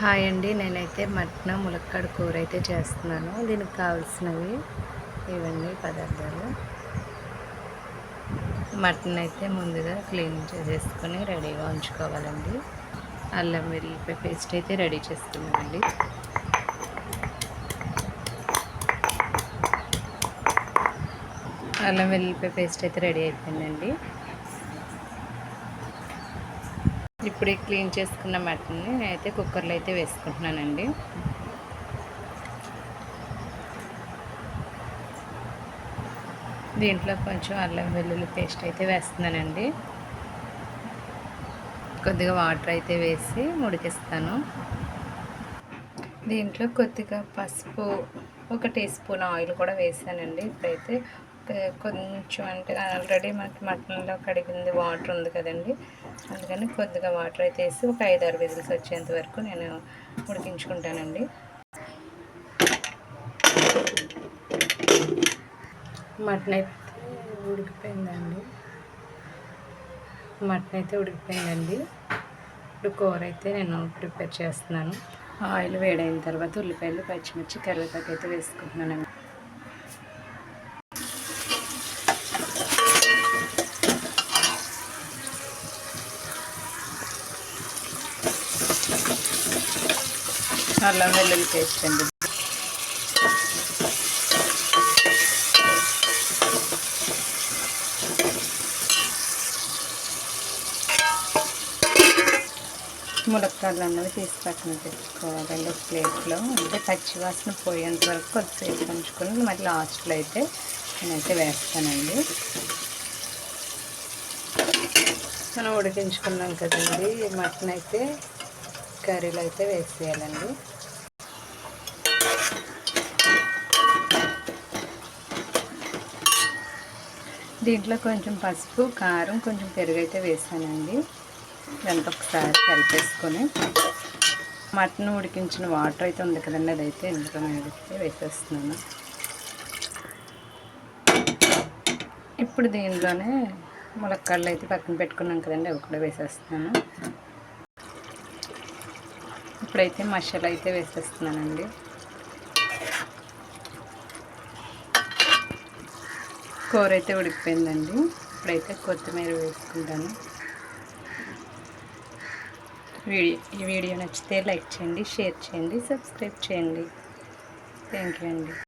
Hi అండి. నేనైతే mutton ములక్కాడ కూర అయితే చేస్తున్నాను. దీనికి కావాల్సినవి ఇవన్నీ పదార్థాలు. మటన్ అయితే ముందుగా క్లీన్ చేసేసుకొని రెడీగా ఉంచుకోవాలండి. అల్లం వెల్లిపాయ పేస్ట్ అయితే రెడీ చేసుకున్నామండి. అల్లం వెల్లిపాయ పేస్ట్ అయితే రెడీ అయిపోయిందండి. ఇప్పుడు క్లీన్ చేసుకున్న మటన్ని నేనైతే కుక్కర్లో అయితే వేసుకుంటున్నానండి. దీంట్లో కొంచెం అల్లం వెల్లుల్లి పేస్ట్ అయితే వేస్తున్నానండి. కొద్దిగా వాటర్ అయితే వేసి ముడికిస్తాను. దీంట్లో కొద్దిగా పసుపు ఒక టీ స్పూన్ ఆయిల్ కూడా వేసానండి. ఇప్పుడైతే కొంచెం అంటే ఆల్రెడీ మనకి మటన్లో కడిగింది వాటర్ ఉంది కదండి. అందుకని కొద్దిగా వాటర్ అయితే వేసి ఒక ఐదు ఆరు విజిల్స్ వచ్చేంత వరకు నేను ఉడికించుకుంటానండి. మటన్ అయితే ఉడికిపోయిందండి. మటన్ అయితే ఉడికిపోయిందండి. ఇప్పుడు కూర అయితే నేను ప్రిపేర్ చేస్తున్నాను. ఆయిల్ వేడైన తర్వాత ఉల్లిపాయలు పచ్చిమిర్చి కరివేపాకు అయితే వేసుకుంటున్నానండి. అల్లం వెల్లుల్లి పేస్ట్ అండి. ములక్కాడలు అన్నది తీసి పక్కన తెచ్చుకోవాలండి ప్లేట్లో. అంటే పచ్చివాసన పోయేంత వరకు కొద్దిసేపు ఉంచుకొని మరి లాస్ట్లో అయితే నేనైతే వేస్తానండి. మనం ఉడికించుకున్నాం కదండి మటన్ అయితే కర్రీలో అయితే వేసేయాలండి. దీంట్లో కొంచెం పసుపు కారం కొంచెం పెరుగు అయితే వేసానండి. ఇదంతా ఒకసారి కలిపేసుకొని మటన్ ఉడికించిన వాటర్ అయితే ఉంది కదండి అదైతే ఇందులో అయితే వేసేస్తున్నాను. ఇప్పుడు దీనిలోనే ములక్కాడలు అయితే పక్కన పెట్టుకున్నాం కదండి అవి కూడా వేసేస్తున్నాను. ఇప్పుడైతే మసాలా అయితే వేసేస్తున్నానండి. కూర అయితే ఉడికిపోయిందండి. ఇప్పుడైతే కొత్తిమీర వేసుకుంటాను. వీడియో ఈ వీడియో నచ్చితే లైక్ చేయండి షేర్ చేయండి సబ్స్క్రైబ్ చేయండి. థ్యాంక్ యూ అండి.